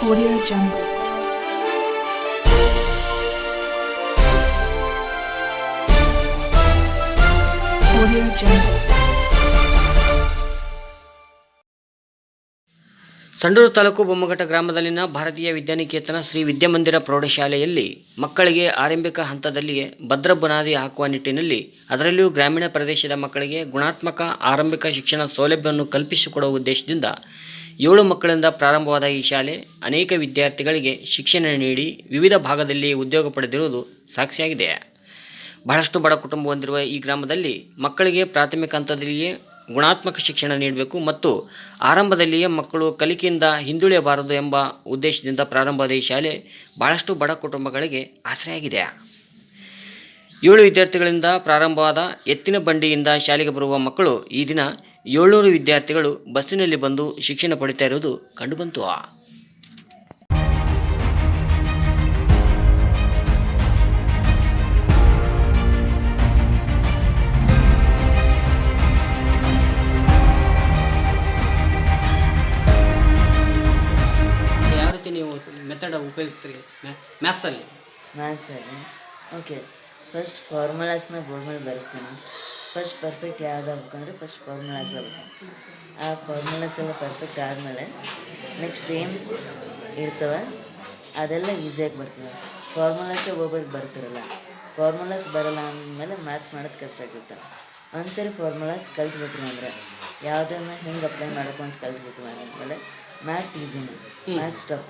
Audio Jungle. Audio Jungle. Sandur taluk ಬೊಮ್ಮಘಟ್ಟ ಗ್ರಾಮದಲ್ಲಿನ ಭಾರತೀಯ ವಿದ್ಯಾನಿಕೇತನ ಶ್ರೀ ವಿದ್ಯಾಮಂದಿರ ಪ್ರೌಢಶಾಲೆಯಲ್ಲಿ ಮಕ್ಕಳಿಗೆ ಆರಂಭಿಕ ಹಂತದಲ್ಲಿಯೇ ಭದ್ರ ಬುನಾದಿ ಹಾಕುವ ನಿಟ್ಟಿನಲ್ಲಿ ಅದರಲ್ಲಿಯೂ ಗ್ರಾಮೀಣ ಪ್ರದೇಶದ ಮಕ್ಕಳಿಗೆ ಗುಣಾತ್ಮಕ ಆರಂಭಿಕ ಶಿಕ್ಷಣ ಸೌಲಭ್ಯವನ್ನು ಕಲ್ಪಿಸಿಕೊಡುವ ಉದ್ದೇಶದಿಂದ ಏಳು ಮಕ್ಕಳಿಂದ ಪ್ರಾರಂಭವಾದ ಈ ಶಾಲೆ ಅನೇಕ ವಿದ್ಯಾರ್ಥಿಗಳಿಗೆ ಶಿಕ್ಷಣ ನೀಡಿ ವಿವಿಧ ಭಾಗದಲ್ಲಿ ಉದ್ಯೋಗ ಪಡೆದಿರುವುದು ಸಾಕ್ಷಿಯಾಗಿದೆ. ಬಹಳಷ್ಟು ಬಡ ಕುಟುಂಬ ಹೊಂದಿರುವ ಈ ಗ್ರಾಮದಲ್ಲಿ ಮಕ್ಕಳಿಗೆ ಪ್ರಾಥಮಿಕ ಹಂತದಲ್ಲಿಯೇ ಗುಣಾತ್ಮಕ ಶಿಕ್ಷಣ ನೀಡಬೇಕು ಮತ್ತು ಆರಂಭದಲ್ಲಿಯೇ ಮಕ್ಕಳು ಕಲಿಕೆಯಿಂದ ಹಿಂದುಳಿಯಬಾರದು ಎಂಬ ಉದ್ದೇಶದಿಂದ ಪ್ರಾರಂಭವಾದ ಈ ಶಾಲೆ ಬಹಳಷ್ಟು ಬಡ ಕುಟುಂಬಗಳಿಗೆ ಆಸರೆಯಾಗಿದೆ. ಏಳು ವಿದ್ಯಾರ್ಥಿಗಳಿಂದ ಪ್ರಾರಂಭವಾದ ಎತ್ತಿನ ಬಂಡಿಯಿಂದ ಶಾಲೆಗೆ ಬರುವ ಮಕ್ಕಳು ಈ ದಿನ ಏಳ್ನೂರು ವಿದ್ಯಾರ್ಥಿಗಳು ಬಸ್ಸಿನಲ್ಲಿ ಬಂದು ಶಿಕ್ಷಣ ಪಡಿತಾ ಇರುವುದು ಕಂಡುಬಂತು. ಯಾವ ರೀತಿ ನೀವು ಮೆಥಡ್ ಉಪಯೋಗಿಸ್ತೀರಿ? ಮ್ಯಾಥ್ಸಲ್ಲಿ ಮ್ಯಾಥ್ಸಲ್ಲಿ ಓಕೆ ಫಸ್ಟ್ ಫಾರ್ಮುಲಾಸ್ನ ಬೋರ್ಡ್ ಮೇಲೆ ಬರೆಸ್ತೀನಿ. ಫಸ್ಟ್ ಪರ್ಫೆಕ್ಟ್ ಯಾವ್ದು ಆಗ್ಬೇಕಂದ್ರೆ ಫಸ್ಟ್ ಫಾರ್ಮುಲಾಸ್ ಆಗುತ್ತೆ ಆ ಫಾರ್ಮುಲಾಸ್ ಎಲ್ಲ ಪರ್ಫೆಕ್ಟ್ ಆದಮೇಲೆ ನೆಕ್ಸ್ಟ್ ಏಮ್ಸ್ ಇರ್ತವೆ? ಅದೆಲ್ಲ ಈಸಿಯಾಗಿ ಬರ್ತದೆ. ಫಾರ್ಮುಲಾಸೇ ಒಬ್ಬರಿಗೆ ಬರ್ತಿರಲ್ಲ. ಫಾರ್ಮುಲಾಸ್ ಬರಲ್ಲ ಅಂದಮೇಲೆ ಮ್ಯಾಥ್ಸ್ ಮಾಡೋದು ಕಷ್ಟ ಆಗಿರುತ್ತೆ. ಒಂದ್ಸರಿ ಫಾರ್ಮುಲಾಸ್ ಕಲ್ತ್ಬಿಟ್ರಿ ಅಂದರೆ ಯಾವುದನ್ನು ಹೆಂಗೆ ಅಪ್ಲೈ ಮಾಡಬೇಕು ಅಂತ ಅಂದಮೇಲೆ maths ಈಸಿನೇ maths tough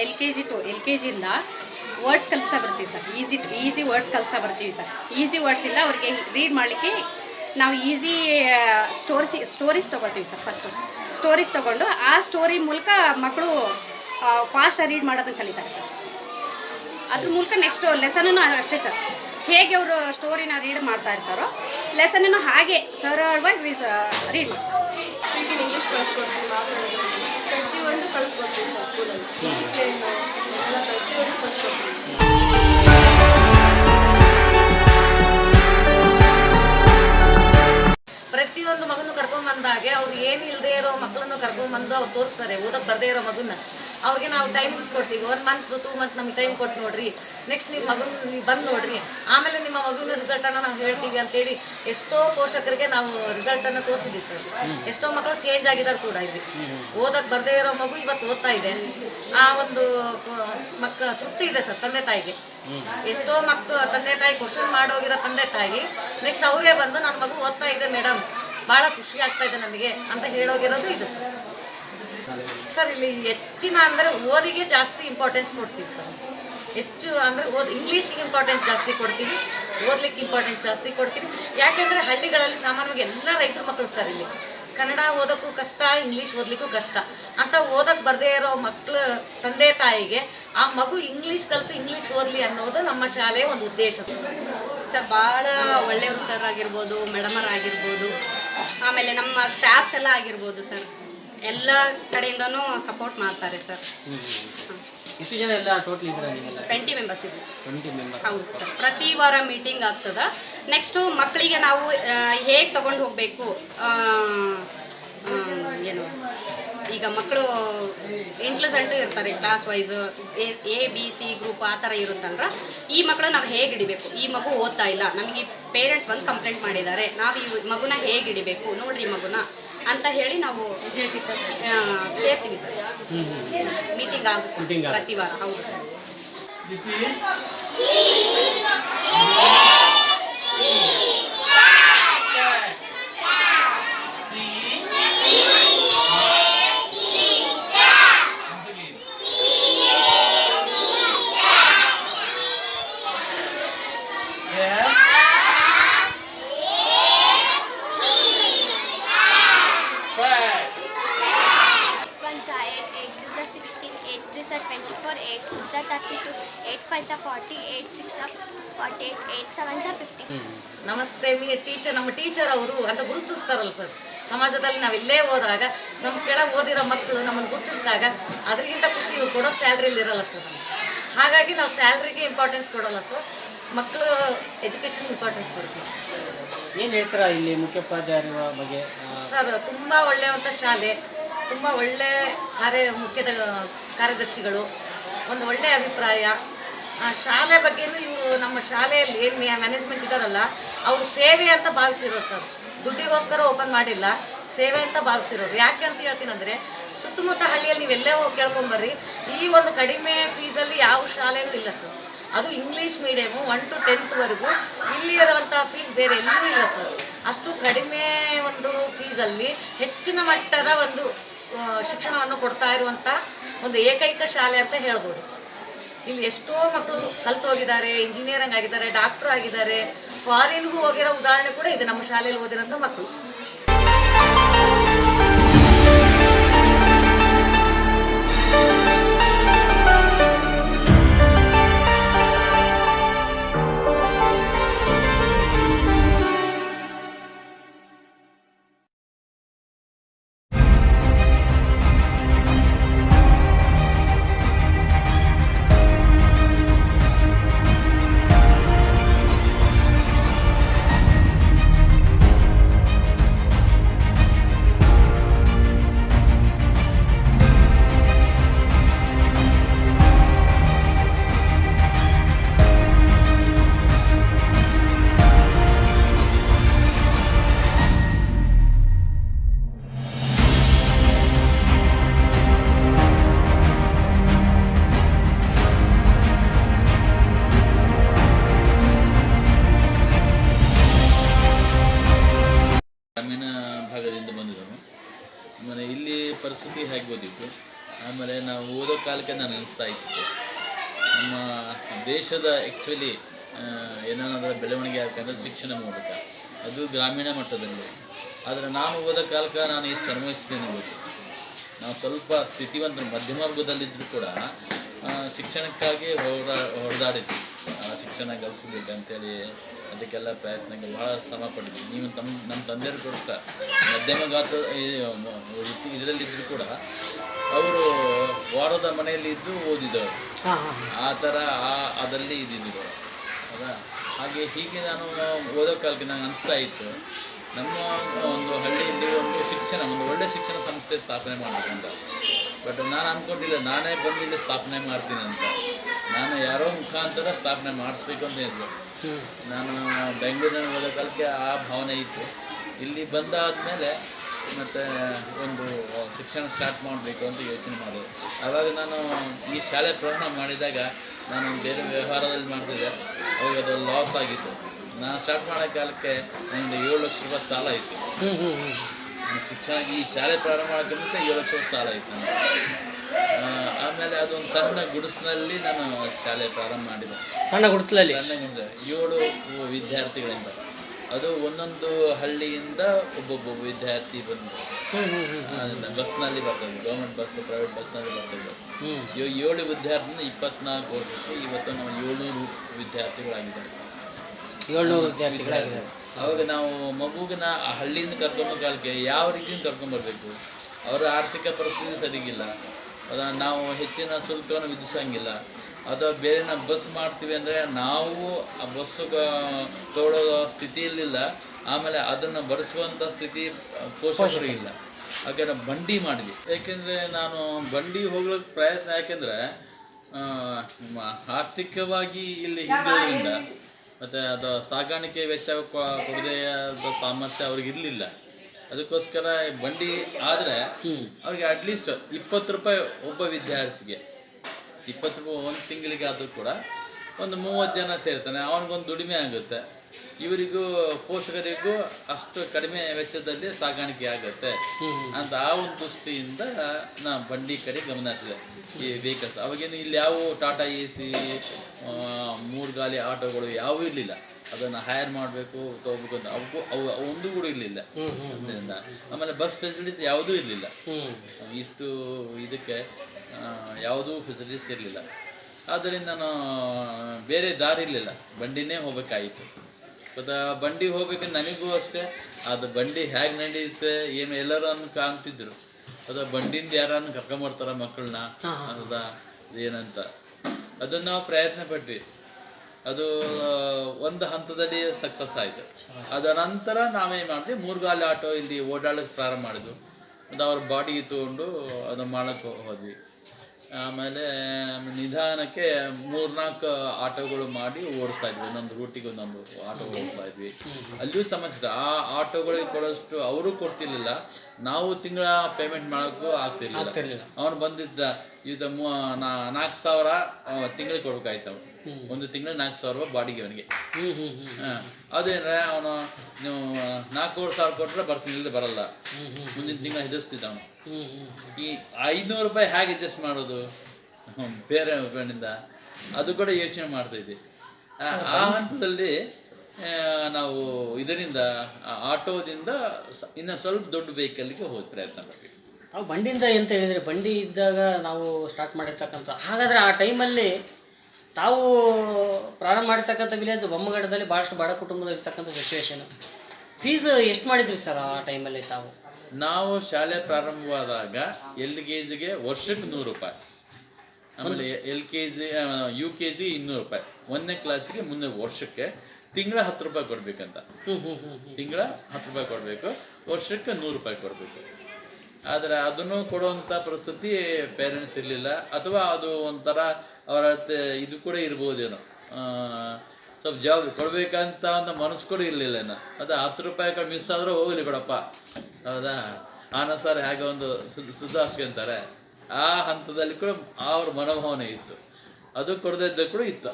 L K G to, L K ಜಿಯಿಂದ words ಕಲಿಸ್ತಾ ಬರ್ತೀವಿ ಸರ್. ಈಸಿ ಈಸಿ ವರ್ಡ್ಸ್ ಕಲಿಸ್ತಾ ಬರ್ತೀವಿ ಸರ್. ಈಸಿ ವರ್ಡ್ಸಿಂದ ಅವ್ರಿಗೆ ರೀಡ್ ಮಾಡಲಿಕ್ಕೆ ನಾವು ಈಸಿ ಸ್ಟೋರಿಸಿ ಸ್ಟೋರೀಸ್ ತೊಗೊಳ್ತೀವಿ ಸರ್ ಫಸ್ಟು ಸ್ಟೋರೀಸ್ ತೊಗೊಂಡು ಆ ಸ್ಟೋರಿ ಮೂಲಕ ಮಕ್ಕಳು ಫಾಸ್ಟಾಗಿ ರೀಡ್ ಮಾಡೋದನ್ನು ಕಲಿತಾರೆ ಸರ್. ಅದ್ರ ಮೂಲಕ ನೆಕ್ಸ್ಟ್ ಲೆಸನೂ ಅಷ್ಟೇ ಸರ್. ಹೇಗೆ ಅವರು ಸ್ಟೋರಿನ ರೀಡ್ ಮಾಡ್ತಾ ಇರ್ತಾರೋ ಲೆಸನನ್ನು ಹಾಗೆ ಸರಳವಾಗಿ ರೀಡ್ ಮಾಡ್ತಾರೆ ಸರ್ ಸ್ಪೀಕಿಂಗ್ ಇಂಗ್ಲೀಷ್ ಕಳಿಸ್ಕೊಡ್ತೀವಿ ಮಾತಾಡೋದು ಪ್ರತಿಯೊಂದು ಕಳಿಸ್ಕೊಡ್ತೀವಿ ಸರ್ ಸ್ಕೂಲಲ್ಲಿ ಡಿಸಿಪ್ಲಿನ್ ಎಲ್ಲ ಪ್ರತಿಯೊಂದು ಕಳಿಸ್ಕೊಡ್ತೀವಿ. ಪ್ರತಿಯೊಂದು ಮಗನ ಕರ್ಕೊಂಡ್ ಬಂದಾಗೆ ಅವ್ರು ಏನು ಇಲ್ದೇ ಇರೋ ಮಕ್ಕಳನ್ನು ಕರ್ಕೊಂಡ್ ಬಂದು ಅವ್ರು ತೋರಿಸ್ತಾರೆ, ಓದಕ್ ಬರ್ದೇ ಇರೋ ಮಗುನ. ಅವ್ರಿಗೆ ನಾವು ಟೈಮಿಂಗ್ಸ್ ಕೊಡ್ತೀವಿ ಒನ್ ಮಂತ್ ಟೂ ಮಂತ್ ನಮ್ಗೆ ಟೈಮ್ ಕೊಟ್ಟು ನೋಡ್ರಿ. ನೆಕ್ಸ್ಟ್ ನಿಮ್ಮ ಮಗನ ನೀವು ಬಂದು ನೋಡ್ರಿ. ಆಮೇಲೆ ನಿಮ್ಮ ಮಗುವಿನ ರಿಸಲ್ಟನ್ನು ನಾವು ಹೇಳ್ತೀವಿ ಅಂತೇಳಿ ಎಷ್ಟೋ ಪೋಷಕರಿಗೆ ನಾವು ರಿಸಲ್ಟನ್ನು ತೋರಿಸಿದ್ವಿ ಸರ್ ಎಷ್ಟೋ ಮಕ್ಕಳು ಚೇಂಜ್ ಆಗಿದ್ದಾರೆ ಕೂಡ ಇಲ್ಲಿ. ಓದಕ್ಕೆ ಬರದೇ ಇರೋ ಮಗು ಇವತ್ತು ಓದ್ತಾ ಇದೆ. ಆ ಒಂದು ಮಕ್ಕ ತೃಪ್ತಿ ಇದೆ ಸರ್ ತಂದೆ ತಾಯಿಗೆ. ಎಷ್ಟೋ ಮಕ್ಕಳು ತಂದೆ ತಾಯಿ ಕ್ವಶನ್ ಮಾಡೋಗಿರೋ ತಂದೆ ತಾಯಿ ನೆಕ್ಸ್ಟ್ ಅವರೇ ಬಂದು ನನ್ನ ಮಗು ಓದ್ತಾ ಇದೆ ಮೇಡಮ್ ಭಾಳ ಖುಷಿ ಆಗ್ತಾ ಇದೆ ನಮಗೆ ಅಂತ ಹೇಳೋಗಿರೋದು ಇದು ಸರ್ ಸರ್, ಇಲ್ಲಿ ಹೆಚ್ಚಿನ ಅಂದರೆ ಓದಿಗೆ ಜಾಸ್ತಿ ಇಂಪಾರ್ಟೆನ್ಸ್ ಕೊಡ್ತೀವಿ ಸರ್. ಹೆಚ್ಚು ಅಂದರೆ ಓದ್ ಇಂಗ್ಲೀಷಿಗೆ ಇಂಪಾರ್ಟೆನ್ಸ್ ಜಾಸ್ತಿ ಕೊಡ್ತೀವಿ, ಓದ್ಲಿಕ್ಕೆ ಇಂಪಾರ್ಟೆನ್ಸ್ ಜಾಸ್ತಿ ಕೊಡ್ತೀವಿ. ಯಾಕೆಂದರೆ ಹಳ್ಳಿಗಳಲ್ಲಿ ಸಾಮಾನ್ಯವಾಗಿ ಎಲ್ಲ ರೈತರ ಮಕ್ಕಳು ಸರ್ ಇಲ್ಲಿ. ಕನ್ನಡ ಓದೋಕ್ಕೂ ಕಷ್ಟ ಇಂಗ್ಲೀಷ್ ಓದ್ಲಿಕ್ಕೂ ಕಷ್ಟ. ಅಂತ ಓದಕ್ಕೆ ಬರದೇ ಇರೋ ಮಕ್ಕಳು ತಂದೆ ತಾಯಿಗೆ ಆ ಮಗು ಇಂಗ್ಲೀಷ್ ಕಲಿತು ಇಂಗ್ಲೀಷ್ ಓದಲಿ ಅನ್ನೋದು ನಮ್ಮ ಶಾಲೆಯ ಒಂದು ಉದ್ದೇಶ ಸರ್. ಭಾಳ ಒಳ್ಳೆಯವರು ಸರ್ ಆಗಿರ್ಬೋದು ಮೇಡಮರ್ ಆಗಿರ್ಬೋದು ಆಮೇಲೆ ನಮ್ಮ ಸ್ಟಾಫ್ಸ್ ಎಲ್ಲ ಆಗಿರ್ಬೋದು ಸರ್. ಎಲ್ಲ ಕಡೆಯಿಂದನೂ ಸಪೋರ್ಟ್ ಮಾಡ್ತಾರೆ ಸರ್ ಎಷ್ಟು ಜನ ಎಲ್ಲ ಟೋಟಲ್ ನೀವೆಲ್ಲ? ಟ್ವೆಂಟಿ ಮೆಂಬರ್ಸ್ ಇದ್ದೀವಿ ಸರ್ ಟ್ವೆಂಟಿ ಮೆಂಬರ್ಸ್ ಹೌದು ಸರ್ ಪ್ರತಿ ವಾರ ಮೀಟಿಂಗ್ ಆಗ್ತದ. ನೆಕ್ಸ್ಟು ಮಕ್ಕಳಿಗೆ ನಾವು ಹೇಗೆ ತಗೊಂಡು ಹೋಗಬೇಕು? ಏನು? ಈಗ ಮಕ್ಕಳು ಇಂಟ್ಲಿಜೆಂಟ್ ಇರ್ತಾರೆ class wise A B C group ಆ ಥರ ಇರುತ್ತಂದ್ರೆ ಈ ಮಕ್ಕಳು ನಾವು ಹೇಗೆ ಹಿಡಿಬೇಕು? ಈ ಮಗು ಓದ್ತಾ ಇಲ್ಲ. ನಮಗೆ ಪೇರೆಂಟ್ಸ್ ಬಂದು ಕಂಪ್ಲೇಂಟ್ ಮಾಡಿದ್ದಾರೆ. ನಾವು ಈ ಮಗುನ ಹೇಗೆ ಹಿಡಿಬೇಕು? ನೋಡ್ರಿ ಮಗುನ. ಅಂತ ಹೇಳಿ ನಾವು ಟೀಚರ್ ಸೇರ್ತೀವಿ ಸರ್. ಮೀಟಿಂಗ್ ಆಗುತ್ತೆ. ಪ್ರತಿ ವಾರ. ಹೌದು ಸರ್. ಸೆವೆನ್ ಸ ಫಿಫ್ಟಿ. ನಮಸ್ತೆ ಮೀ ಟೀಚರ್ ನಮ್ಮ ಟೀಚರ್ ಅವರು ಅಂತ ಗುರುತಿಸ್ತಾರಲ್ಲ ಸರ್. ಸಮಾಜದಲ್ಲಿ ನಾವು ನಾವೆಲ್ಲೇ ಹೋದಾಗ ನಮ್ಮ ಕೆಳಗೆ ಓದಿರೋ ಮಕ್ಕಳು ನಮ್ಮನ್ನು ಗುರುತಿಸಿದಾಗ ಅದರಿಗಿಂತ ಖುಷಿ ಇವ್ರು ಕೊಡೋ ಸ್ಯಾಲ್ರಿಲಿ ಇರಲ್ಲ ಸರ್. ಹಾಗಾಗಿ ನಾವು ಸ್ಯಾಲ್ರಿಗೆ ಇಂಪಾರ್ಟೆನ್ಸ್ ಕೊಡೋಲ್ಲ ಸರ್. ಮಕ್ಕಳು ಎಜುಕೇಷನ್ ಇಂಪಾರ್ಟೆನ್ಸ್ ಕೊಡ್ತೀವಿ ಏನು ಹೇಳ್ತೀರಾ ಇಲ್ಲಿ ಮುಖ್ಯೋಪಾಧ್ಯಾಯರ ಬಗ್ಗೆ? ಸರ್ ತುಂಬ ಒಳ್ಳೆಯವಂಥ ಶಾಲೆ ತುಂಬ ಒಳ್ಳೆ ಕಾರ್ಯ ಮುಖ್ಯದ ಕಾರ್ಯದರ್ಶಿಗಳು ಒಂದು ಒಳ್ಳೆಯ ಅಭಿಪ್ರಾಯ ಶಾಲೆ ಬಗ್ಗೆನೂ ಇವರು ನಮ್ಮ ಶಾಲೆಯಲ್ಲಿ ಮ್ಯಾನೇಜ್ಮೆಂಟ್ ಇದ್ದಾರಲ್ಲ ಅವರು ಸೇವೆ ಅಂತ ಭಾವಿಸಿರೋರು ಸರ್. ದುಡ್ಡಿಗೋಸ್ಕರ ಓಪನ್ ಮಾಡಿಲ್ಲ, ಸೇವೆ ಅಂತ ಭಾವಿಸಿರೋರು. ಯಾಕೆ ಅಂತ ಹೇಳ್ತೀನಂದರೆ, ಸುತ್ತಮುತ್ತ ಹಳ್ಳಿಯಲ್ಲಿ ನೀವೆಲ್ಲೇ ಹೋಗಿ ಕೇಳ್ಕೊಂಬರ್ರಿ, ಈ ಒಂದು ಕಡಿಮೆ ಫೀಸಲ್ಲಿ ಯಾವ ಶಾಲೆನೂ ಇಲ್ಲ ಸರ್. ಅದು ಇಂಗ್ಲೀಷ್ ಮೀಡಿಯಮು ಒನ್ ಟು ಟೆಂತ್ವರೆಗೂ ಇಲ್ಲಿ ಇರುವಂಥ ಫೀಸ್ ಬೇರೆ ಎಲ್ಲೂ ಇಲ್ಲ ಸರ್. ಅಷ್ಟು ಕಡಿಮೆ ಒಂದು ಫೀಸಲ್ಲಿ ಹೆಚ್ಚಿನ ಮಟ್ಟದ ಒಂದು ಶಿಕ್ಷಣವನ್ನು ಕೊಡ್ತಾ ಇರುವಂಥ ಒಂದು ಏಕೈಕ ಶಾಲೆ ಅಂತ ಹೇಳ್ಬೋದು. ಇಲ್ಲಿ ಎಷ್ಟೋ ಮಕ್ಕಳು ಕಲ್ತು ಹೋಗಿದ್ದಾರೆ ಇಂಜಿನಿಯರಿಂಗ್ ಆಗಿದ್ದಾರೆ ಡಾಕ್ಟರ್ ಆಗಿದ್ದಾರೆ. ಫಾರಿನ್ಗೂ ಹೋಗಿರೋ ಉದಾಹರಣೆ ಕೂಡ ಇದೆ, ನಮ್ಮ ಶಾಲೆಯಲ್ಲಿ ಓದಿರೋಂಥ ಮಕ್ಕಳು. ದೇಶದ ಆ್ಯಕ್ಚುಲಿ ಏನಾದರೂ ಬೆಳವಣಿಗೆ ಆಗ್ತಂದ್ರೆ ಶಿಕ್ಷಣ ಮೂಲಕ. ಅದು ಗ್ರಾಮೀಣ ಮಟ್ಟದಲ್ಲಿ. ಆದರೆ ನಾನು ಹೋದ ಕಾಲಕ್ಕೆ ನಾನು ಎಷ್ಟು ಅನುಭವಿಸ್ತೀನಿ ಗೊತ್ತು ನಾವು ಸ್ವಲ್ಪ ಸ್ಥಿತಿವಂತ ಮಧ್ಯಮ ವರ್ಗದಲ್ಲಿದ್ದರೂ ಕೂಡ ಶಿಕ್ಷಣಕ್ಕಾಗಿ ಹೋರಾ, ಹೊಡೆದಾಡಿದ್ವಿ. ಶಿಕ್ಷಣ ಶಿಕ್ಷಣ ಗಳಿಸ್ಬೇಕಂತೇಳಿ ಅದಕ್ಕೆಲ್ಲ ಪ್ರಯತ್ನಕ್ಕೆ ಬಹಳ ಶ್ರಮ ಪಡಿದ್ವಿ ನೀವು ತಮ್ಮ, ನಮ್ಮ ತಂದೆಯವರು ಕೂಡ ಮಧ್ಯಮ ಗಾತ್ರ ಇದರಲ್ಲಿದ್ದರೂ ಕೂಡ ಅವರು ವಾರದ ಮನೆಯಲ್ಲಿ ಇದ್ದು ಓದಿದವರು. ಆ ಥರ ಆ ಅದರಲ್ಲಿ ಇದ್ದಿದ್ದರು ಹೌದಾ? ಹಾಗೆ ಹೀಗೆ ನಾನು ಓದೋ ಕಾಲಕ್ಕೆ ನಂಗೆ ಅನಿಸ್ತಾ ಇತ್ತು. ನಮ್ಮ ಒಂದು ಹಳ್ಳಿಯಲ್ಲಿ ಒಂದು ಶಿಕ್ಷಣ ಒಂದು ಒಳ್ಳೆ ಶಿಕ್ಷಣ ಸಂಸ್ಥೆ ಸ್ಥಾಪನೆ ಮಾಡಬೇಕು ಅಂತ. ಬಟ್ ನಾನು ಅಂದ್ಕೊಂಡಿಲ್ಲ ನಾನೇ ಬಂದು ಇಲ್ಲಿ ಸ್ಥಾಪನೆ ಮಾಡ್ತೀನಿ ಅಂತ. ನಾನು ಯಾರೋ ಮುಖಾಂತರ ಸ್ಥಾಪನೆ ಮಾಡಿಸ್ಬೇಕು ಅಂತ ಹೇಳಿದೆ ನಾನು ಬೆಂಗಳೂರಿನಲ್ಲಿ ಓದೋ ಕಾಲಕ್ಕೆ ಆ ಭಾವನೆ ಇತ್ತು. ಇಲ್ಲಿ ಬಂದಾದಮೇಲೆ ಮತ್ತು ಒಂದು ಶಿಕ್ಷಣ ಸ್ಟಾರ್ಟ್ ಮಾಡಬೇಕು ಅಂತ ಯೋಚನೆ ಮಾಡಿದೆ. ಆವಾಗ ನಾನು ಈ ಶಾಲೆ ಪ್ರಾರಂಭ ಮಾಡಿದಾಗ ನಾನು ಬೇರೆ ವ್ಯವಹಾರದಲ್ಲಿ ಮಾಡ್ತಿದ್ದೆ. ಅವಾಗ ಅದು ಲಾಸ್ ಆಗಿತ್ತು. ನಾನು ಸ್ಟಾರ್ಟ್ ಮಾಡೋ ಕಾಲಕ್ಕೆ ಒಂದು ಏಳು ಲಕ್ಷ ರೂಪಾಯಿ ಸಾಲ ಇತ್ತು. ಶಿಕ್ಷಣ ಈ ಶಾಲೆ ಪ್ರಾರಂಭ ಮಾಡೋಕ್ಕೆ ಮುಂಚೆ ಏಳು ಲಕ್ಷ ರೂಪಾಯಿ ಸಾಲ ಇತ್ತು ಆಮೇಲೆ ಅದೊಂದು ಸಣ್ಣ ಗುಡಿಸಿನಲ್ಲಿ ನಾನು ಶಾಲೆ ಪ್ರಾರಂಭ ಮಾಡಿದೆ. ಸಣ್ಣ ಗುಡಿಸಲಲ್ಲಿ? ಸಣ್ಣ ಏಳು ವಿದ್ಯಾರ್ಥಿಗಳಿಂದ. ಅದು ಒಂದೊಂದು ಹಳ್ಳಿಯಿಂದ ಒಬ್ಬೊಬ್ಬ ವಿದ್ಯಾರ್ಥಿ ಬಂದು ಬಸ್ನಲ್ಲಿ ಬರ್ತದೆ ಗೌರ್ಮೆಂಟ್ ಬಸ್ ಪ್ರೈವೇಟ್ ಬಸ್ನಲ್ಲಿ ಬರ್ತದೆ. ಇವಾಗ ಏಳು ವಿದ್ಯಾರ್ಥಿನ ಇಪ್ಪತ್ನಾಲ್ಕು ವರ್ಷಕ್ಕೆ ಇವತ್ತು ನಾವು ಏಳ್ನೂರು ವಿದ್ಯಾರ್ಥಿಗಳಾಗಿದ್ದಾರೆ. ಏಳ್ನೂರು ವಿದ್ಯಾರ್ಥಿಗಳಾಗಿದ್ದಾರೆ. ಅವಾಗ ನಾವು ಮಗುವಿನ ಆ ಹಳ್ಳಿಯಿಂದ ಕರ್ಕೊಂಬ ಕಾಲಕ್ಕೆ ಯಾವ ರೀತಿಯಿಂದ ಕರ್ಕೊಂಬರ್ಬೇಕು ಅವರ ಆರ್ಥಿಕ ಪರಿಸ್ಥಿತಿ ಸರಿಗಿಲ್ಲ. ಅದ ನಾವು ಹೆಚ್ಚಿನ ಶುಲ್ಕವನ್ನು ವಿಧಿಸೋಂಗಿಲ್ಲ. ಅಥವಾ ಬೇರೆನ ಬಸ್ ಮಾಡ್ತೀವಿ ಅಂದರೆ ನಾವು ಆ ಬಸ್ಸು ತಗೊಳ್ಳೋ ಸ್ಥಿತಿಯಲ್ಲಿಲ್ಲ ಆಮೇಲೆ ಅದನ್ನು ಬಡಿಸುವಂಥ ಸ್ಥಿತಿ ಪೋಷಕರು ಇಲ್ಲ. ಹಾಗೆ ನಾವು ಬಂಡಿ ಮಾಡಿದ್ವಿ. ಏಕೆಂದರೆ ನಾನು ಬಂಡಿ ಹೋಗ್ಲಿಕ್ಕೆ ಪ್ರಯತ್ನ ಯಾಕೆಂದರೆ ಆರ್ಥಿಕವಾಗಿ ಇಲ್ಲಿ ಹಿಂದಿರೋದ್ರಿಂದ ಮತ್ತು ಅದು ಸಾಗಾಣಿಕೆ ವೆಚ್ಚ ಕೊಡದೆಯಾದ ಸಾಮರ್ಥ್ಯ ಅವ್ರಿಗೆ ಇರಲಿಲ್ಲ. ಅದಕ್ಕೋಸ್ಕರ ಬಂಡಿ ಆದರೆ ಅವ್ರಿಗೆ ಅಟ್ಲೀಸ್ಟ್ ಇಪ್ಪತ್ತು ರೂಪಾಯಿ ಒಬ್ಬ ವಿದ್ಯಾರ್ಥಿಗೆ. ಇಪ್ಪತ್ತು ರೂಪಾಯಿ ಒಂದು ತಿಂಗಳಿಗೆ ಆದರೂ ಕೂಡ ಒಂದು ಮೂವತ್ತು ಜನ ಸೇರ್ತಾನೆ ಅವನಿಗೊಂದು ದುಡಿಮೆ ಆಗುತ್ತೆ. ಇವರಿಗೂ ಪೋಷಕರಿಗೂ ಅಷ್ಟು ಕಡಿಮೆ ವೆಚ್ಚದಲ್ಲಿ ಸಾಗಾಣಿಕೆ ಆಗುತ್ತೆ ಅಂತ ಆ ಒಂದು ದೃಷ್ಟಿಯಿಂದ ನಾ ಬಂಡಿ ಕಡೆ ಗಮನ ಹರಿಸಿದೆ ಈ ವೆಹಿಕಲ್ಸ್ ಅವಾಗೇನು ಇಲ್ಲಿ ಯಾವ ಟಾಟಾ ಎ ಸಿ ಮೂರು ಗಾಲಿ ಆಟೋಗಳು ಯಾವೂ ಇರಲಿಲ್ಲ. ಅದನ್ನು ಹೈರ್ ಮಾಡಬೇಕು ತಗೋಬೇಕು ಅಂತ. ಅವಕ್ಕೂ ಅವು ಅವು ಒಂದು ಕೂಡ ಇರಲಿಲ್ಲ. ಆಮೇಲೆ ಬಸ್ ಫೆಸಿಲಿಟೀಸ್ ಯಾವುದೂ ಇರಲಿಲ್ಲ. ಇಷ್ಟು ಇದಕ್ಕೆ ಯಾವುದೂ ಫೆಸಿಲಿಟೀಸ್ ಇರಲಿಲ್ಲ. ಆದ್ದರಿಂದ ನಾನು ಬೇರೆ ದಾರಿ ಇರಲಿಲ್ಲ. ಬಂಡಿನೇ ಹೋಗಬೇಕಾಯಿತು. ಮತ್ತು ಬಂಡಿ ಹೋಗ್ಬೇಕು ನನಗೂ ಅಷ್ಟೇ. ಅದು ಬಂಡಿ ಹೇಗೆ ನಡೆಯುತ್ತೆ ಏನು ಎಲ್ಲರೂ ಅನ್ನು ಕಾಣ್ತಿದ್ರು. ಅದು ಬಂಡಿಂದ ಯಾರನ್ನು ಕರ್ಕೊಂಬರ್ತಾರ ಮಕ್ಕಳನ್ನ ಅದ ಏನಂತ. ಅದನ್ನು ನಾವು ಪ್ರಯತ್ನ ಪಟ್ವಿ. ಅದು ಒಂದು ಹಂತದಲ್ಲಿ ಸಕ್ಸಸ್ ಆಯಿತು. ಅದರ ನಂತರ ನಾವೇನು ಮಾಡಿದ್ವಿ ಮೂರ್ಗಾಲಿ ಆಟೋ ಇಲ್ಲಿ ಓಡಾಡಕ್ಕೆ ಪ್ರಾರಂಭ ಮಾಡಿದ್ವು. ಮತ್ತು ಅವ್ರ ಬಾಡಿಗೆ ತೊಗೊಂಡು ಅದನ್ನು ಮಾಡೋಕ್ಕೆ ಹೋದ್ವಿ. ಆಮೇಲೆ ನಿಧಾನಕ್ಕೆ ಮೂರ್ನಾಲ್ಕು ಆಟೋಗಳು ಮಾಡಿ ಓಡಿಸ್ತಾ ಇದ್ವಿ. ಒಂದೊಂದು ರೂಟಿಗೆ ಒಂದೊಂದು ಆಟೋ ಓಡಿಸ್ತಾ ಇದ್ವಿ. ಅಲ್ಲಿಯೂ ಸಮಸ್ಯೆ ಆ ಆಟೋಗಳಿಗೆ ಕೊಡೋಷ್ಟು ಅವರು ಕೊಡ್ತಿರ್ಲಿಲ್ಲ. ನಾವು ತಿಂಗಳ ಪೇಮೆಂಟ್ ಮಾಡೋಕ್ಕೂ ಆಗ್ತಿರ್ಲಿಲ್ಲ. ಅವನು ಬಂದಿದ್ದ ಇದು ನಾಲ್ಕು ಸಾವಿರ ತಿಂಗಳಿಗೆ ಕೊಡ್ಬೇಕಾಯ್ತು ಅವ್ನು. ಒಂದು ತಿಂಗಳು ನಾಲ್ಕು ಸಾವಿರ ರೂಪಾಯಿ ಬಾಡಿಗೆ ಅವನಿಗೆ. ಅದೇನ್ರೆ ಅವನು ನೀವು ನಾಲ್ಕೂವರೆ ಸಾವಿರ ಕೊಟ್ಟರೆ ಬರ್ತೀನಿ ಇಲ್ಲದೆ ಬರಲ್ಲ. ಮುಂದಿನ ತಿಂಗಳು ಹೆದರ್ಸ್ತಿದ್ದ ಅವನು. ಈ ಐದುನೂರು ರೂಪಾಯಿ ಹೇಗೆ ಅಡ್ಜಸ್ಟ್ ಮಾಡೋದು? ಬೇರೆ ಫ್ರೆಂಡಿಂದ ಅದು ಕೂಡ ಯೋಚನೆ ಮಾಡ್ತಾ ಇದ್ದೆ. ಆ- ಹಂತದಲ್ಲಿ ನಾವು ಇದರಿಂದ ಆಟೋದಿಂದ ಇನ್ನೊಂದು ಇನ್ನು ಸ್ವಲ್ಪ ದೊಡ್ಡ ವೆಹಿಕಲ್ಗೆ ಹೋಗಿ ಪ್ರಯತ್ನ ಪಟ್ವಿ ನಾವು ಬಂಡಿಯಿಂದ ಎಂತ ಹೇಳಿದರೆ ಬಂಡಿ ಇದ್ದಾಗ ನಾವು ಸ್ಟಾರ್ಟ್ ಮಾಡಿರ್ತಕ್ಕಂಥ ಹಾಗಾದರೆ ಆ ಟೈಮಲ್ಲಿ ತಾವು ಪ್ರಾರಂಭ ಮಾಡಿರ್ತಕ್ಕಂಥ ವಿಲೇಜ್ ಬೊಮ್ಮಗಡದಲ್ಲಿ ಭಾಳಷ್ಟು ಬಡ ಕುಟುಂಬದಲ್ಲಿರ್ತಕ್ಕಂಥ ಸಿಚುವೇಶನ್ ಫೀಸ್ ಎಷ್ಟು ಮಾಡಿದ್ರಿ ಸರ್ ಆ ಟೈಮಲ್ಲಿ ತಾವು? ನಾವು ಶಾಲೆ ಪ್ರಾರಂಭವಾದಾಗ ಎಲ್ ಕೆ ಜಿಗೆ ವರ್ಷಕ್ಕೆ ನೂರು ರೂಪಾಯಿ. ಆಮೇಲೆ L K G U K G ಇನ್ನೂರು ರೂಪಾಯಿ. ಒಂದನೇ ಕ್ಲಾಸಿಗೆ ಮುಂದೆ ವರ್ಷಕ್ಕೆ ತಿಂಗಳ ಹತ್ತು ರೂಪಾಯಿ ಕೊಡ್ಬೇಕಂತ. ಹ್ಞೂ ಹ್ಞೂ ಹ್ಞೂ ತಿಂಗಳ ಹತ್ತು ರೂಪಾಯಿ ಕೊಡಬೇಕು ವರ್ಷಕ್ಕೆ ನೂರು ರೂಪಾಯಿ ಕೊಡಬೇಕು. ಆದರೆ ಅದನ್ನು ಕೊಡುವಂಥ ಪರಿಸ್ಥಿತಿ ಪೇರೆಂಟ್ಸ್ ಇರಲಿಲ್ಲ. ಅಥವಾ ಅದು ಒಂಥರ ಅವರ ಇದು ಕೂಡ ಇರ್ಬೋದೇನೋ. ಸ್ವಲ್ಪ ಜವಾಬ್ದಾರಿ ಕೊಡಬೇಕಂತ ಅಂತ ಮನಸ್ಸು ಕೂಡ ಇರಲಿಲ್ಲ ಏನೋ ಅದು ಹತ್ತು ರೂಪಾಯಿ ಮಿಸ್ ಆದರೂ ಹೋಗಲಿ ಬಿಡಪ್ಪ. ಹೌದಾ? ಆನಂದ್ ಸರ್ ಹೇಗೆ ಒಂದು ಸುಧಾರಿಸ್ಕೊಂತಾರೆ. ಆ ಹಂತದಲ್ಲಿ ಕೂಡ ಅವ್ರ ಮನೋಭಾವನೆ ಇತ್ತು. ಅದು ಕೊಡದಿದ್ದ ಕೂಡ ಇತ್ತು.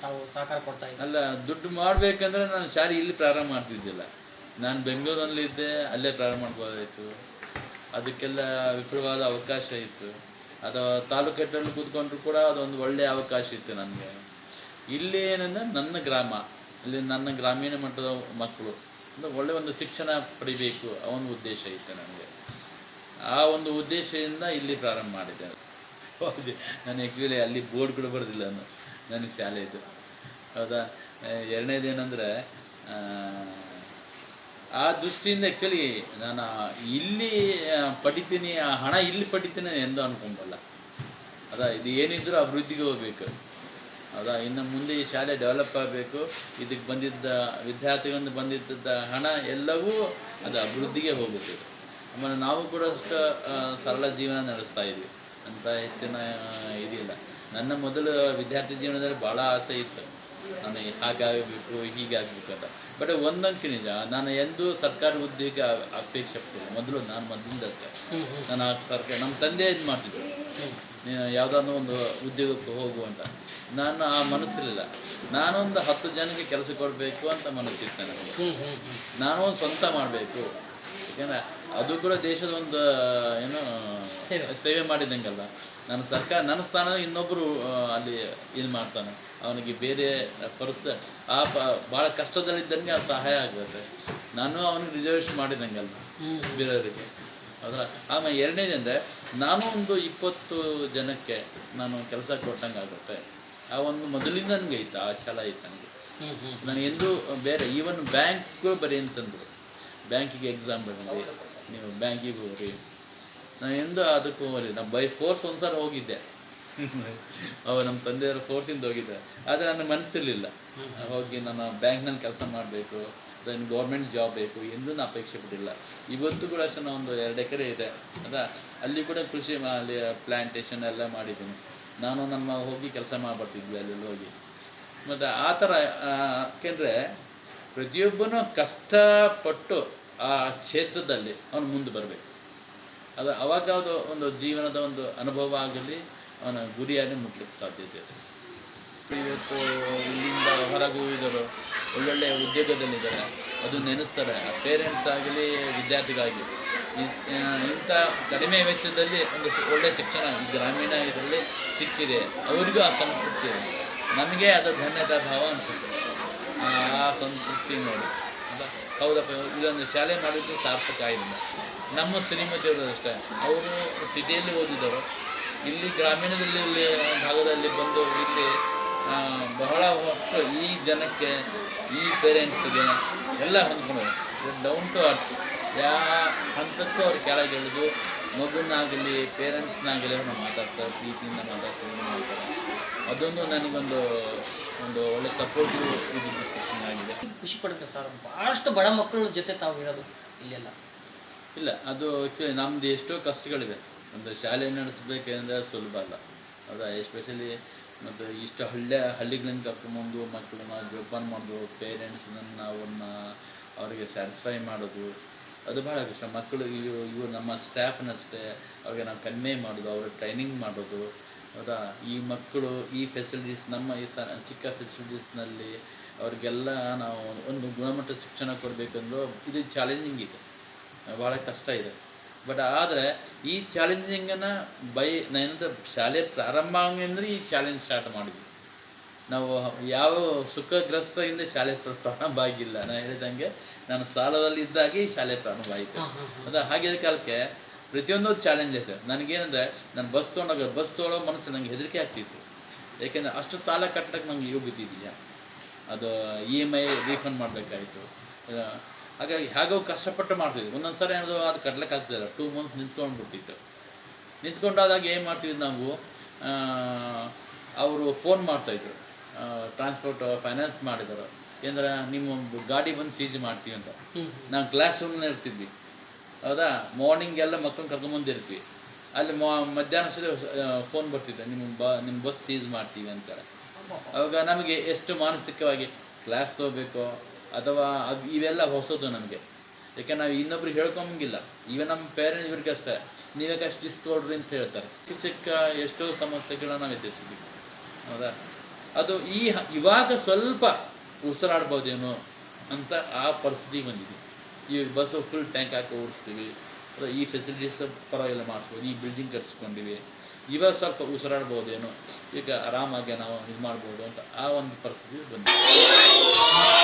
ತಾವು ಸಹಕಾರ ಕೊಡ್ತಾ ಅಲ್ಲ ದುಡ್ಡು ಮಾಡಬೇಕಂದ್ರೆ ನಾನು ಶಾಲೆ ಇಲ್ಲಿ ಪ್ರಾರಂಭ ಮಾಡ್ತಿದ್ದಿಲ್ಲ. ನಾನು ಬೆಂಗಳೂರಿನಲ್ಲಿದ್ದೆ ಅಲ್ಲೇ ಪ್ರಾರಂಭ ಮಾಡ್ಬೋದಾಯಿತು. ಅದಕ್ಕೆಲ್ಲ ವಿಪುಲವಾದ ಅವಕಾಶ ಇತ್ತು. ಅಥವಾ ತಾಲೂಕಟ್ಟಲ್ಲಿ ಕೂತ್ಕೊಂಡ್ರು ಕೂಡ ಅದೊಂದು ಒಳ್ಳೆಯ ಅವಕಾಶ ಇತ್ತು ನನಗೆ. ಇಲ್ಲಿ ಏನಂದ್ರೆ ನನ್ನ ಗ್ರಾಮ ಇಲ್ಲಿ ನನ್ನ ಗ್ರಾಮೀಣ ಮಟ್ಟದ ಮಕ್ಕಳು ಒಂದು ಒಳ್ಳೆ ಒಂದು ಶಿಕ್ಷಣ ಪಡಿಬೇಕು ಆ ಒಂದು ಉದ್ದೇಶ ಇತ್ತು ನನಗೆ. ಆ ಒಂದು ಉದ್ದೇಶದಿಂದ ಇಲ್ಲಿ ಪ್ರಾರಂಭ ಮಾಡಿದ್ದೆ ಹೌದು ನಾನು ಆ್ಯಕ್ಚುಲಿ ಅಲ್ಲಿ ಬೋರ್ಡ್ ಕೂಡ ಬರೋದಿಲ್ಲ ನಾನು ನನಗೆ ಶಾಲೆದು ಹೌದಾ? ಆ, ಎರಡನೇದೇನೆಂದರೆ ಆ ದೃಷ್ಟಿಯಿಂದ ಆ್ಯಕ್ಚುಲಿ ನಾನು ಇಲ್ಲಿ ಪಡಿತೀನಿ, ಆ ಹಣ ಇಲ್ಲಿ ಪಡಿತೀನಿ ಎಂದು ಅನ್ಕೊಂಬಲ್ಲ ಅದ, ಇದು ಏನಿದ್ರೂ ಅಭಿವೃದ್ಧಿಗೆ ಹೋಗ್ಬೇಕು. ಅದ, ಇನ್ನು ಮುಂದೆ ಈ ಶಾಲೆ ಡೆವಲಪ್ ಆಗಬೇಕು. ಇದಕ್ಕೆ ಬಂದಿದ್ದ ವಿದ್ಯಾರ್ಥಿಗಳಿಂದ ಬಂದಿದ್ದ ಹಣ ಎಲ್ಲವೂ ಅದು ಅಭಿವೃದ್ಧಿಗೆ ಹೋಗುತ್ತೆ. ಆಮೇಲೆ ನಾವು ಕೂಡ ಅಷ್ಟು ಸರಳ ಜೀವನ ನಡೆಸ್ತಾ ಇದ್ವಿ. ಅಂತ ಹೆಚ್ಚಿನ ಇದಿಲ್ಲ. ನನ್ನ ಮೊದಲು ವಿದ್ಯಾರ್ಥಿ ಜೀವನದಲ್ಲಿ ಭಾಳ ಆಸೆ ಇತ್ತು. ನಾನು ಹಾಗಾಗಬೇಕು ಹೀಗಾಗಬೇಕು ಅಂತ. ಬಟ್ ಒಂದಂಕಿ ನಿಜ ನಾನು ಎಂದೂ ಸರ್ಕಾರಿ ಹುದ್ದೆಗೆ ಅಪೇಕ್ಷೆ ಪಡ್ತೀನಿ ಮೊದಲು ನಾನು ಮೊದಲಿಂದ ಅಷ್ಟೇ. ನಾನು ಆ ಸರ್ಕಾರ ನಮ್ಮ ತಂದೆ ಇದು ಮಾಡ್ತಿದ್ದೆ ನೀನು ಯಾವುದಾದ್ರು ಒಂದು ಉದ್ಯೋಗಕ್ಕೆ ಹೋಗು ಅಂತ. ನಾನು ಆ ಮನಸ್ಸಿರಲಿಲ್ಲ. ನಾನೊಂದು ಹತ್ತು ಜನಕ್ಕೆ ಕೆಲಸ ಕೊಡಬೇಕು ಅಂತ ಮನಸ್ಸಿತ್ತು ನನಗೆ. ನಾನು ಒಂದು ಸ್ವಂತ ಮಾಡಬೇಕು. ಯಾಕಂದ್ರೆ ಅದು ಕೂಡ ದೇಶದ ಒಂದು ಏನು ಸೇವೆ. ಸೇವೆ ಮಾಡಿದಂಗಲ್ಲ. ನನ್ನ ಸರ್ಕಾರ ನನ್ನ ಸ್ಥಾನ ಇನ್ನೊಬ್ಬರು ಅಲ್ಲಿ ಇದು ಮಾಡ್ತಾನೆ. ಅವನಿಗೆ ಬೇರೆ ಪರಿಸ್ಥಿತಿ ಆ ಪ ಭಾಳ ಕಷ್ಟದಲ್ಲಿದ್ದಂಗೆ ಆ ಸಹಾಯ ಆಗುತ್ತೆ. ನಾನು ಅವನಿಗೆ ರಿಸರ್ವೇಷನ್ ಮಾಡಿದಂಗಲ್ಲ ಬೇರೆಯವರಿಗೆ. ಅದರ ಆಮೇಲೆ ಎರಡನೇದಂದರೆ ನಾನು ಒಂದು ಇಪ್ಪತ್ತು ಜನಕ್ಕೆ ನಾನು ಕೆಲಸ ಕೊಟ್ಟಂಗೆ ಆಗುತ್ತೆ. ಆ ಒಂದು ಮೊದಲಿಂದ ನನಗೆ ಐತೆ ಆ ಛಲ ಐತೆ ನನಗೆ. ನಾನು ಎಂದೂ ಬೇರೆ ಈವನ್ ಬ್ಯಾಂಕ್ಗಳು ಬರೀ ಅಂತಂದರು ಬ್ಯಾಂಕಿಗೆ ಎಕ್ಸಾಮ್ ಬರೀ, ನೀವು ಬ್ಯಾಂಕಿಗೆ ಹೋಗ್ರಿ. ನಾನು ಎಂದೂ ಅದಕ್ಕೂ ಹೋಗಲಿಲ್ಲ. ನಾನು ಬೈ ಫೋರ್ಸ್ ಒಂದು ಸಲ ಹೋಗಿದ್ದೆ. ಅವ ನಮ್ಮ ತಂದೆಯವರು ಕೋರ್ಸಿಂದ ಹೋಗಿದ್ದೆ ಆದರೆ ನನ್ನ ಮನಸ್ಸಿರಲಿಲ್ಲ ಹೋಗಿ ನಾನು ಬ್ಯಾಂಕ್ನಲ್ಲಿ ಕೆಲಸ ಮಾಡಬೇಕು ಅದನ್ನು ಗೌರ್ಮೆಂಟ್ ಜಾಬ್ ಬೇಕು ಎಂದು ನಾನು ಅಪೇಕ್ಷೆ ಪಟ್ಟಿಲ್ಲ. ಇವತ್ತು ಕೂಡ ಅಷ್ಟೇ ನಾನು ಒಂದು ಎರಡು ಎಕರೆ ಇದೆ. ಅದ ಅಲ್ಲಿ ಕೂಡ ಕೃಷಿ ಅಲ್ಲಿ ಪ್ಲ್ಯಾಂಟೇಷನ್ ಎಲ್ಲ ಮಾಡಿದ್ದೀನಿ. ನಾನು ನಮ್ಮ ಹೋಗಿ ಕೆಲಸ ಮಾಡ್ಬರ್ತಿದ್ವಿ ಅಲ್ಲಿ ಹೋಗಿ. ಮತ್ತು ಆ ಥರ ಯಾಕೆಂದರೆ ಪ್ರತಿಯೊಬ್ಬನೂ ಕಷ್ಟಪಟ್ಟು ಆ ಕ್ಷೇತ್ರದಲ್ಲಿ ಅವನು ಮುಂದೆ ಬರಬೇಕು. ಅದು ಅವಾಗ ಅದು ಒಂದು ಜೀವನದ ಒಂದು ಅನುಭವ ಆಗಲಿ ಅವನ ಗುರಿಯಾಗಿ ಮುಟ್ಲಿಕ್ಕೆ ಸಾಧ್ಯತೆ ಇದೆ. ಇವತ್ತು ಇಲ್ಲಿಂದ ಹೊರಗೆ ಒಳ್ಳೊಳ್ಳೆಯ ಒಳ್ಳೊಳ್ಳೆ ಉದ್ಯೋಗದಲ್ಲಿದ್ದಾರೆ. ಅದು ನೆನೆಸ್ತಾರೆ. ಪೇರೆಂಟ್ಸ್ ಆಗಲಿ, ವಿದ್ಯಾರ್ಥಿಗಳಾಗಲಿ. ಇಂಥ ಕಡಿಮೆ ವೆಚ್ಚದಲ್ಲಿ ಒಂದು ಒಳ್ಳೆಯ ಒಳ್ಳೆ ಶಿಕ್ಷಣ ಗ್ರಾಮೀಣ ಇದರಲ್ಲಿ ಸಿಕ್ಕಿದೆ. ಅವರಿಗೂ ಆ ಸಂತೃಪ್ತಿ ಇದೆ. ನಮಗೆ ಅದು ಧನ್ಯತಾ ಭಾವ ಅನಿಸುತ್ತೆ. ಆ ಸಂತೃಪ್ತಿ ನೋಡಿ. ಹೌದ ಹೌದಪ್ಪ, ಇದೊಂದು ಶಾಲೆ ಮಾಡಿದ್ದು ಸಾರ್ಥಕ ಆಗಿದೆ. ನಮ್ಮ ಶ್ರೀಮತಿಯವರು ಅಷ್ಟೇ. ಅವರು ಸಿಟಿಯಲ್ಲಿ ಓದಿದರು ಇಲ್ಲಿ ಗ್ರಾಮೀಣದಲ್ಲಿ ಇಲ್ಲಿ ಭಾಗದಲ್ಲಿ ಬಂದು ಇಲ್ಲಿ ಬಹಳ ಹೊತ್ತು ಈ ಜನಕ್ಕೆ ಈ ಪೇರೆಂಟ್ಸ್ಗೆ ಎಲ್ಲ ಹೊಂದ್ಕೊಂಡು ಡೌನ್ ಟು ಅರ್ತ್ ಯಾವ ಹಂತಕ್ಕೂ ಅವ್ರು ಕೆಳಗೆ ಇಳಿದು ಮಗುನಾಗಲಿ ಪೇರೆಂಟ್ಸ್ನಾಗಲಿ ಅವ್ರನ್ನ ಮಾತಾಡ್ತಾರೆ ಪ್ರೀತಿಯಿಂದ ಮಾತಾಡ್ತಾರೆ ಮಾಡ್ತಾರೆ ಅದೊಂದು ನನಗೊಂದು ಒಂದು ಒಳ್ಳೆ ಸಪೋರ್ಟಿವ್ ಇದು ಆಗಿದೆ. ಖುಷಿ ಪಡುತ್ತೆ ಸರ್ ಭಾಳಷ್ಟು ಬಡ ಮಕ್ಕಳ ಜೊತೆ ತಾವು ಇರೋದು ಇಲ್ಲೆಲ್ಲ. ಇಲ್ಲ ಅದು ಆ್ಯಕ್ಚುಲಿ ನಮ್ಮದು ಎಷ್ಟೋ ಕಷ್ಟಗಳಿದೆ. ಒಂದು ಶಾಲೆ ನಡೆಸಬೇಕೆಂದ್ರೆ ಸುಲಭ ಅಲ್ಲ. ಹೌದಾ? ಎಸ್ಪೆಷಲಿ ಮತ್ತು ಇಷ್ಟು ಹಳ್ಳಿ ಹಳ್ಳಿಗಳಿಂದ ಕರ್ಕೊಂಬಂದು ಮಕ್ಕಳನ್ನ ಜೋಪಾನ ಮಾಡೋದು ಪೇರೆಂಟ್ಸನ್ನ ಅವ್ರನ್ನ ಅವರಿಗೆ ಸ್ಯಾಟಿಸ್ಫೈ ಮಾಡೋದು, ಅದು ಭಾಳ ಕಷ್ಟ. ಮಕ್ಕಳು ಇವು ಇವು ನಮ್ಮ ಸ್ಟಾಫ್ನಷ್ಟೇ ಅವ್ರಿಗೆ ನಾವು ಕನ್ವೆ ಮಾಡೋದು, ಅವ್ರಿಗೆ ಟ್ರೈನಿಂಗ್ ಮಾಡೋದು. ಹೌದಾ? ಈ ಮಕ್ಕಳು ಈ ಫೆಸಿಲಿಟೀಸ್ ನಮ್ಮ ಈ ಸ, ಚಿಕ್ಕ ಫೆಸಿಲಿಟೀಸ್ನಲ್ಲಿ ಅವ್ರಿಗೆಲ್ಲ ನಾವು ಒಂದು ಗುಣಮಟ್ಟದ ಶಿಕ್ಷಣ ಕೊಡಬೇಕಂದ್ರೂ ಇದು ಚಾಲೆಂಜಿಂಗ್ ಇದೆ. ಭಾಳ ಕಷ್ಟ ಇದೆ. ಬಟ್ ಆದರೆ ಈ ಚಾಲೆಂಜಿಂಗನ್ನು ಬೈ ನಾನಂತ ಶಾಲೆ ಪ್ರಾರಂಭ ಅಂದರೆ ಈ ಚಾಲೆಂಜ್ ಸ್ಟಾರ್ಟ್ ಮಾಡಿದ್ವಿ. ನಾವು ಯಾವ ಸುಖಗ್ರಸ್ತದಿಂದ ಶಾಲೆ ಪ್ರ- ಪ್ರಾರಂಭ ಆಗಿಲ್ಲ. ನಾನು ಹೇಳಿದಂಗೆ ನಾನು ಸಾಲದಲ್ಲಿದ್ದಾಗೆ ಈ ಶಾಲೆ ಪ್ರಾರಂಭ ಆಯಿತು. ಅದು ಹಾಗಿದ್ದ ಕಾಲಕ್ಕೆ ಪ್ರತಿಯೊಂದು ಚಾಲೆಂಜ್ ಐತೆ. ನನಗೇನಂದರೆ ನಾನು ಬಸ್ ತೊಗೊಂಡಾಗ ಬಸ್ ತೊಗೊಳ್ಳೋ ಮನಸ್ಸು ನನಗೆ ಹೆದರಿಕೆ ಆಗ್ತಿತ್ತು. ಏಕೆಂದರೆ ಅಷ್ಟು ಸಾಲ ಕಟ್ಟಕ್ಕೆ ನಂಗೆ ಯೋಗ್ಯತೆ ಇದೆಯಾ? ಅದು ಇ ಎಂ ಐ ರೀಫಂಡ್ ಮಾಡಬೇಕಾಯಿತು. ಹಾಗಾಗಿ ಹೇಗೋ ಕಷ್ಟಪಟ್ಟು ಮಾಡ್ತಿದ್ವಿ. ಒಂದೊಂದು ಸಲ ಏನದು ಅದು ಕಟ್ಲಿಕ್ಕೆ ಆಗ್ತಿಲ್ಲ ಟೂ ಮಂತ್ಸ್ ನಿಂತ್ಕೊಂಡು ಬಿಡ್ತಿತ್ತು ನಿಂತ್ಕೊಂಡಾದಾಗ ಏನು ಮಾಡ್ತಿದ್ವಿ ನಾವು? ಅವರು ಫೋನ್ ಮಾಡ್ತಾಯಿದ್ರು. ಟ್ರಾನ್ಸ್ಪೋರ್ಟ್ ಫೈನಾನ್ಸ್ ಮಾಡಿದರು ಏನಂದ್ರೆ ನಿಮ್ಮ ಒಂದು ಗಾಡಿ ಬಂದು ಸೀಜ್ ಮಾಡ್ತೀವಿ ಅಂತ. ನಾವು ಕ್ಲಾಸ್ ರೂಮ್ನೇ ಇರ್ತಿದ್ವಿ. ಹೌದಾ? ಮಾರ್ನಿಂಗ್ ಎಲ್ಲ ಮಕ್ಕಳನ್ನ ಕರ್ಕೊಂಬಂದಿರ್ತೀವಿ ಅಲ್ಲಿ ಮಾ ಮಧ್ಯಾಹ್ನ ಫೋನ್ ಬರ್ತಿದ್ದೆ ನಿಮ್ಮ ಬ ನಿಮ್ಮ ಬಸ್ ಸೀಸ್ ಮಾಡ್ತೀವಿ ಅಂತಾರೆ. ಅವಾಗ ನಮಗೆ ಎಷ್ಟು ಮಾನಸಿಕವಾಗಿ ಕ್ಲಾಸ್ ತೊಗೋಬೇಕು ಅಥವಾ ಅದು ಇವೆಲ್ಲ ಹೊಸದು ನಮಗೆ. ಯಾಕೆ ನಾವು ಇನ್ನೊಬ್ರಿಗೆ ಹೇಳ್ಕೊಂಬಂಗಿಲ್ಲ ಈಗ ನಮ್ಮ ಪೇರೆಂಟ್ಸ್ ಇವ್ರಿಗೆ ಅಷ್ಟೇ. ನೀವೇ ಕಷ್ಟ ಡಿಸ್ ತೊಗೊಳ್ರಿ ಅಂತ ಹೇಳ್ತಾರೆ. ಚಿಕ್ಕ ಚಿಕ್ಕ ಎಷ್ಟೋ ಸಮಸ್ಯೆಗಳನ್ನ ನಾವು ಎದುರಿಸಿದ್ವಿ. ಹೌದಾ? ಅದು ಈ ಇವಾಗ ಸ್ವಲ್ಪ ಉಸಿರಾಡ್ಬೋದೇನೋ ಅಂತ ಆ ಪರಿಸ್ಥಿತಿ ಬಂದಿದೆ. ಈ ಬಸ್ಸು ಫುಲ್ ಟ್ಯಾಂಕ್ ಹಾಕಿ ಓಡಿಸ್ತೀವಿ. ಅಥವಾ ಈ ಫೆಸಿಲಿಟೀಸ್ ಪರವಾಗಿಲ್ಲ ಮಾಡಿಸ್ಬೋದು. ಈ ಬಿಲ್ಡಿಂಗ್ ಕಟ್ಸ್ಕೊಂಡಿವಿ. ಇವಾಗ ಸ್ವಲ್ಪ ಉಸಿರಾಡ್ಬೋದೇನೋ. ಈಗ ಆರಾಮಾಗಿ ನಾವು ಇದು ಮಾಡ್ಬೋದು ಅಂತ ಆ ಒಂದು ಪರಿಸ್ಥಿತಿ ಬಂದಿದೆ.